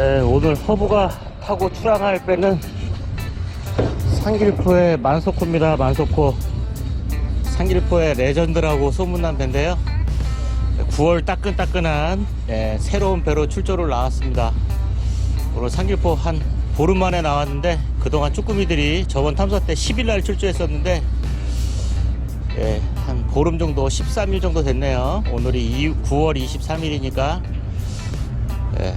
네, 오늘 허브가 타고 출항할 배는 상길포의 만소코입니다. 만소코. 상길포의 레전드라고 소문난 배인데요. 9월 따끈따끈한 예, 새로운 배로 출조를 나왔습니다. 오늘 상길포 한 보름 만에 나왔는데 그동안 쭈꾸미들이 저번 탐사 때 10일 날 출조했었는데 예, 한 보름 정도 13일 정도 됐네요. 오늘이 2 9월 23일이니까 예,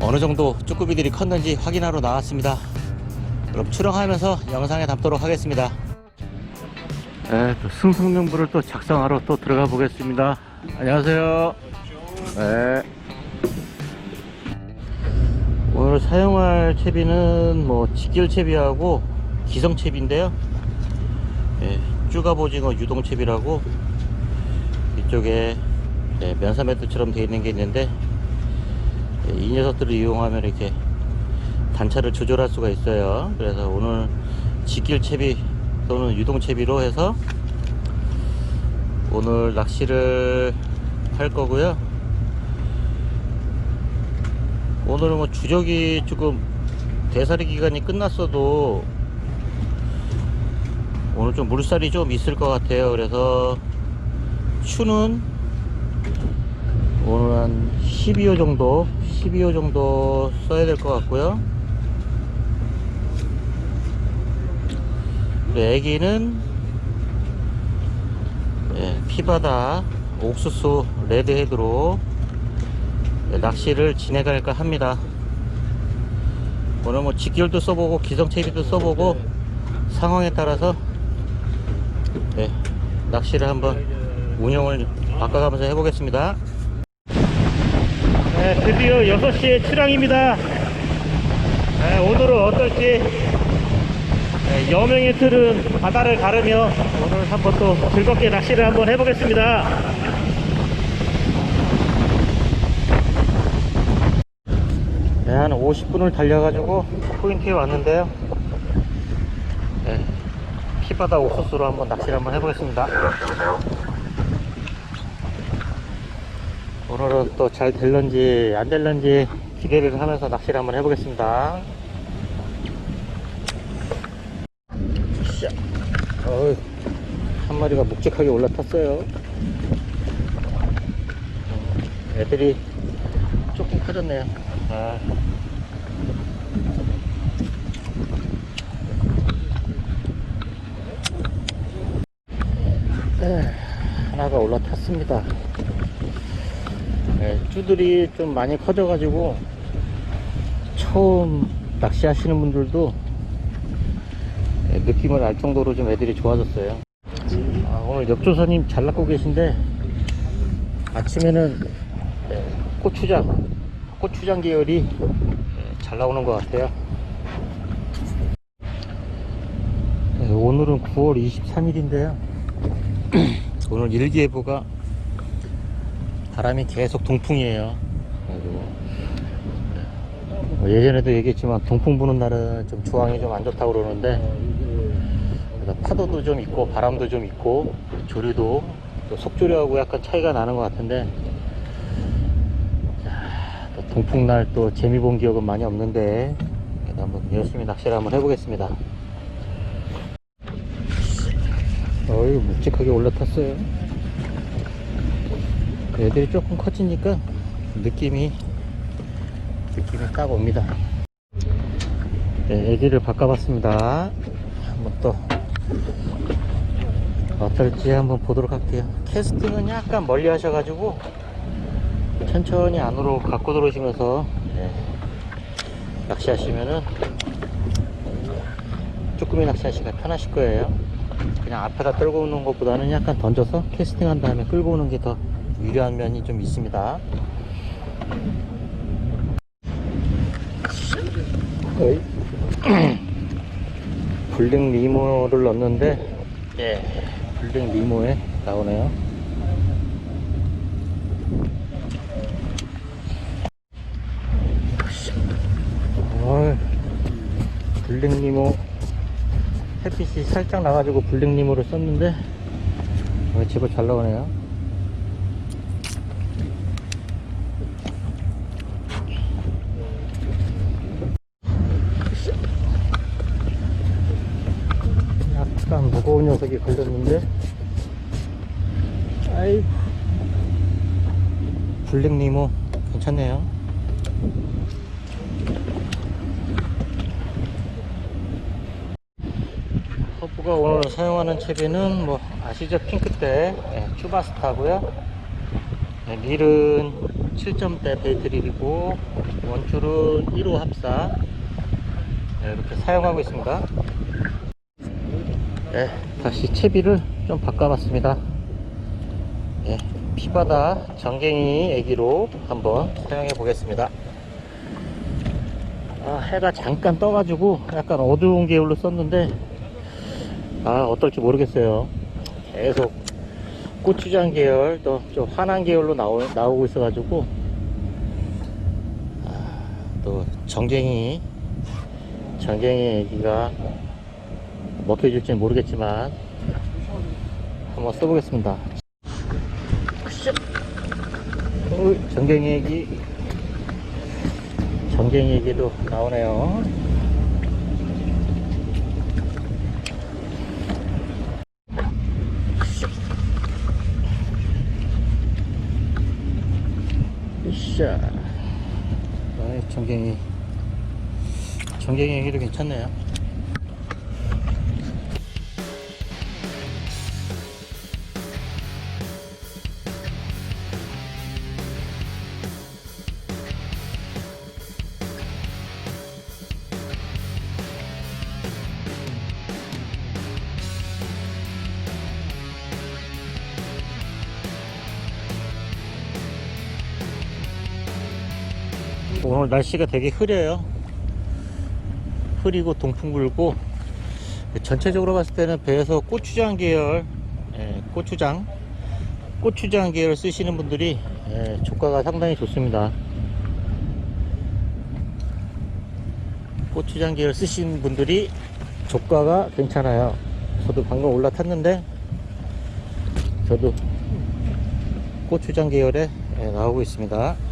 어느 정도 쭈꾸미들이 컸는지 확인하러 나왔습니다. 그럼 출항하면서 영상에 담도록 하겠습니다. 네, 또 승승용부를 또 작성하러 또 들어가 보겠습니다. 안녕하세요. 네. 오늘 사용할 채비는 뭐 직결 채비하고 기성 채비인데요. 예, 쭈가보징어 유동 채비라고 이쪽에 예, 면사매트처럼 되어 있는 게 있는데 예, 이 녀석들을 이용하면 이렇게 단차를 조절할 수가 있어요. 그래서 오늘 직길 채비 또는 유동 채비로 해서 오늘 낚시를 할 거고요. 오늘은 뭐 주적이 조금 대사리 기간이 끝났어도 오늘 좀 물살이 좀 있을 것 같아요. 그래서 추는 오늘 한 12호 정도, 12호 정도 써야 될 것 같고요. 애기는 예, 피바다 옥수수 레드헤드로 예, 낚시를 진행할까 합니다. 오늘 뭐 직결도 써보고 기성체비도 써보고 상황에 따라서 예, 낚시를 한번 운영을 바꿔가면서 해보겠습니다. 네, 드디어 6시에 출항입니다. 네, 오늘은 어떨지 네, 여명의 틀은 바다를 가르며 오늘 한번 또 즐겁게 낚시를 한번 해보겠습니다. 네, 한 50분을 달려가지고 포인트에 왔는데요. 네, 피바다 옥수수로 한번 낚시를 한번 해보겠습니다. 오늘은 또 잘 될런지 안 될런지 기대를 하면서 낚시를 한번 해보겠습니다. 샤. 어이, 한 마리가 묵직하게 올라탔어요. 어, 애들이 조금 커졌네요. 아. 에, 하나가 올라탔습니다. 네, 쭈들이 좀 많이 커져가지고 처음 낚시하시는 분들도 네, 느낌을 알 정도로 좀 애들이 좋아졌어요. 아, 오늘 역조사님 잘 낳고 계신데 아침에는 네, 고추장, 고추장 계열이 네, 잘 나오는 것 같아요. 네, 오늘은 9월 23일인데요. 오늘 일기예보가 바람이 계속 동풍이에요. 뭐 예전에도 얘기했지만 동풍 부는 날은 좀 조항이 좀 안 좋다고 그러는데 파도도 좀 있고 바람도 좀 있고 조류도 또 속조류하고 약간 차이가 나는 것 같은데 자, 또 동풍날 또 재미 본 기억은 많이 없는데 그래도 한번 열심히 낚시를 한번 해보겠습니다. 어이 묵직하게 올라탔어요. 애들이 조금 커지니까 느낌이 느낌이 딱 옵니다. 네, 애기를 바꿔봤습니다. 한번 또 어떨지 한번 보도록 할게요. 캐스팅은 약간 멀리 하셔가지고 천천히 안으로 갖고 들어오시면서 네, 낚시하시면은 쭈꾸미 낚시하시기가 편하실 거예요. 그냥 앞에다 끌고 오는 것보다는 약간 던져서 캐스팅한 다음에 끌고 오는 게 더 유리한 면이 좀 있습니다. 블랙 리모를 넣었는데, 예, 블랙 리모에 나오네요. 블랙 리모 햇빛이 살짝 나가지고 블랙 리모를 썼는데, 어, 제법 잘 나오네요. 무거운 녀석이 걸렸는데. 아이. 블랙니모 괜찮네요. 허브가 오늘 사용하는 채비는 뭐 아시죠? 핑크대 예, 큐바스타고요. 네, 밀은 7점대 베이트릴이고 원줄은 1호 합사. 네, 이렇게 사용하고 있습니다. 네, 다시 채비를 좀 바꿔봤습니다. 네, 피바다 정갱이 애기로 한번 사용해 보겠습니다. 아, 해가 잠깐 떠가지고 약간 어두운 계열로 썼는데 아 어떨지 모르겠어요. 계속 고추장 계열 또 좀 환한 계열로 나오, 나오고 있어 가지고 아, 또 정갱이 정갱이 애기가 먹혀 줄지 는 모르겠지만 한번 써보겠습니다. 정갱이 애기. 정갱이 애기도 나오네요. 으쌰. 아이 정갱이. 정갱이 애기도 괜찮네요 오늘 날씨가 되게 흐려요. 흐리고 동풍 불고 전체적으로 봤을 때는 배에서 고추장 계열, 예, 고추장, 고추장 계열 쓰시는 분들이 예, 조가가 상당히 좋습니다. 고추장 계열 쓰신 분들이 조가가 괜찮아요. 저도 방금 올라탔는데 저도 고추장 계열에 예, 나오고 있습니다.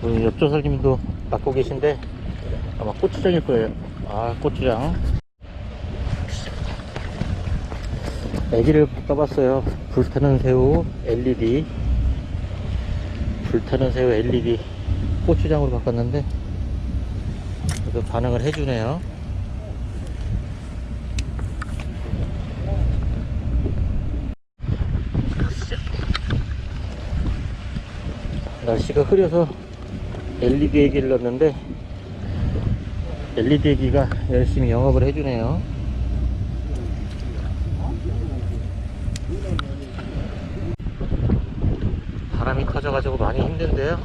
우리 옆조사님도 맡고 계신데 아마 고추장일 거예요. 아 고추장. 애기를 바꿔봤어요. 불타는 새우 LED. 불타는 새우 LED 고추장으로 바꿨는데 그래도 반응을 해주네요. 날씨가 흐려서 LED 얘기를 넣었는데 LED 얘기가 열심히 영업을 해주네요. 바람이 터져가지고 많이 힘든데요.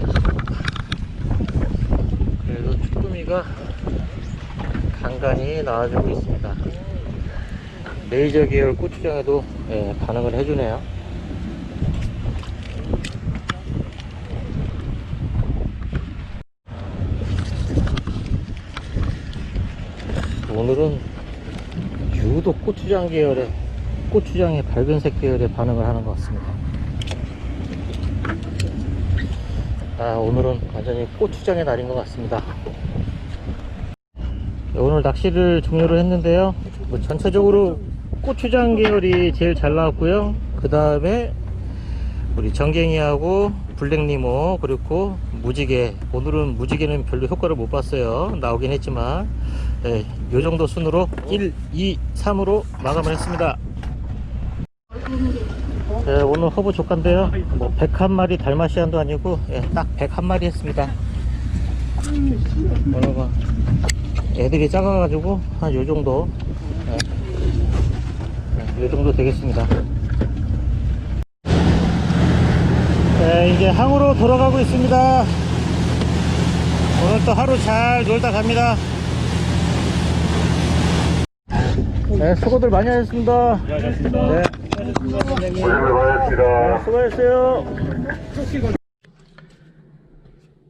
그래도 쭈꾸미가 간간히 나와주고 있습니다. 레이저 계열 고추장에도 예, 반응을 해주네요. 오늘은 유독 고추장 계열의 고추장의 밝은색 계열의 반응을 하는 것 같습니다. 아 오늘은 완전히 고추장의 날인 것 같습니다. 네, 오늘 낚시를 종료를 했는데요. 뭐 전체적으로 고추장 계열이 제일 잘 나왔고요. 그 다음에 우리 정갱이하고 블랙니모 그리고 무지개 오늘은 무지개는 별로 효과를 못 봤어요 나오긴 했지만 네, 요 정도 순으로 1, 2, 3으로 마감을 했습니다. 네, 오늘 허브 조카인데요. 뭐 101마리 달마시안도 아니고 예, 딱 101마리 했습니다. 오늘 뭐 애들이 작아가지고 한 요 정도 예, 예, 요 정도 되겠습니다. 네, 이제 항으로 돌아가고 있습니다. 오늘 또 하루 잘 놀다 갑니다. 네, 수고들 많이 하셨습니다. 네, 고생 많으셨습니다. 수고하셨어요.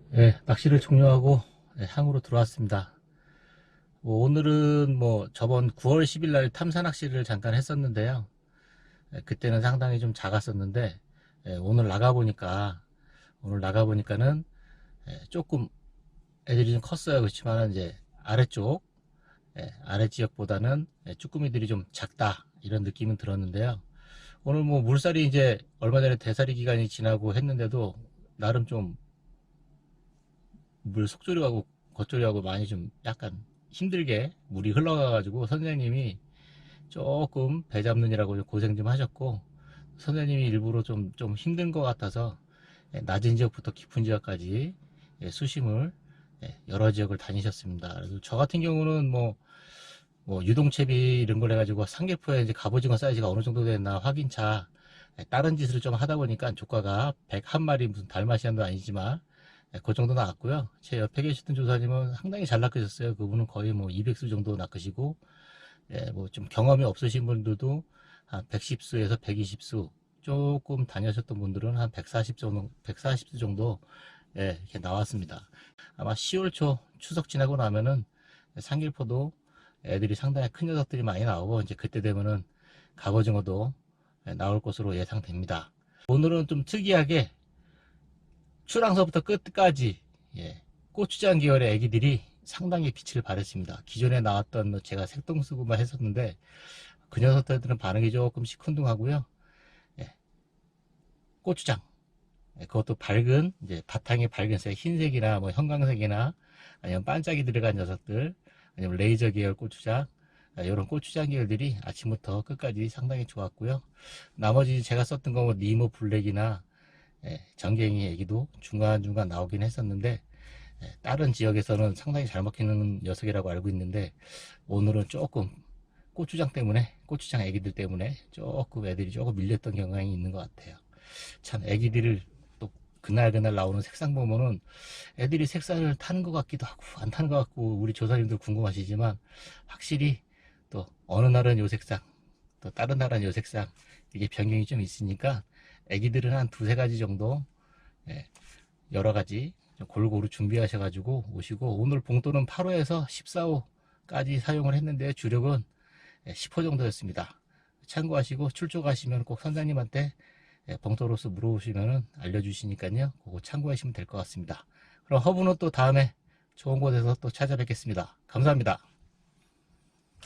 네, 낚시를 종료하고 네, 항으로 들어왔습니다. 뭐 오늘은 뭐 저번 9월 10일 날 탐사 낚시를 잠깐 했었는데요. 네, 그때는 상당히 좀 작았었는데 예, 오늘 나가보니까, 오늘 나가보니까는, 예, 조금 애들이 좀 컸어요. 그렇지만, 이제, 아래쪽, 예, 아래 지역보다는 예, 쭈꾸미들이 좀 작다 이런 느낌은 들었는데요. 오늘 뭐 물살이 이제 얼마 전에 대살이 기간이 지나고 했는데도 나름 좀 물 속조리하고 겉조리하고 많이 좀 약간 힘들게 물이 흘러가 가지고 선생님이 조금 배 잡느니라고 좀 고생 좀 하셨고 선생님이 일부러 좀, 좀 힘든 것 같아서 예, 낮은 지역부터 깊은 지역까지 예, 수심을 예, 여러 지역을 다니셨습니다. 그래서 저 같은 경우는 뭐, 뭐 유동채비 이런 걸 해가지고 상계포에 이제 갑오징어 사이즈가 어느 정도 됐나 확인차 예, 다른 짓을 좀 하다 보니까 조과가 101마리 무슨 달마시안도 아니지만 예, 그 정도 나왔고요. 제 옆에 계시던 조사님은 상당히 잘 낚으셨어요. 그분은 거의 뭐 200수 정도 낚으시고 예, 뭐 좀 경험이 없으신 분들도 한 110수에서 120수 조금 다녀셨던 분들은 한 140 정도, 140수 정도 예, 이렇게 나왔습니다. 아마 10월 초 추석 지나고 나면은 상길포도 애들이 상당히 큰 녀석들이 많이 나오고 이제 그때 되면은 갑오징어도 예, 나올 것으로 예상됩니다. 오늘은 좀 특이하게 출항서부터 끝까지 예, 고추장 계열의 애기들이 상당히 빛을 발했습니다. 기존에 나왔던 뭐 제가 색동수구만 했었는데 그 녀석들은 반응이 조금 시큰둥하고요. 예, 고추장 예, 그것도 밝은 이제 바탕이 밝은 색 흰색이나 뭐 형광색이나 아니면 반짝이 들어간 녀석들 아니면 레이저 계열 고추장 이런 고추장 계열들이 아침부터 끝까지 상당히 좋았고요. 나머지 제가 썼던 거뭐 니모 블랙이나 예, 전갱이 얘기도 중간중간 나오긴 했었는데 예, 다른 지역에서는 상당히 잘 먹히는 녀석이라고 알고 있는데 오늘은 조금 고추장 때문에 고추장 애기들 때문에 조금 애들이 조금 밀렸던 경향이 있는 것 같아요. 참 애기들을 또 그날 그날 나오는 색상 보면은 애들이 색상을 타는 것 같기도 하고 안 타는 것 같고 우리 조사님들 궁금하시지만 확실히 또 어느 날은 요 색상 또 다른 날은 요 색상 이게 변경이 좀 있으니까 애기들은 한 두세 가지 정도 예, 여러 가지 좀 골고루 준비하셔 가지고 오시고 오늘 봉도는 8호에서 14호까지 사용을 했는데 주력은 10호 정도였습니다. 참고하시고 출조 가시면 꼭 선장님한테 예, 봉도로서 물어보시면 알려주시니까요. 그거 참고하시면 될 것 같습니다. 그럼 허브는 또 다음에 좋은 곳에서 또 찾아뵙겠습니다. 감사합니다.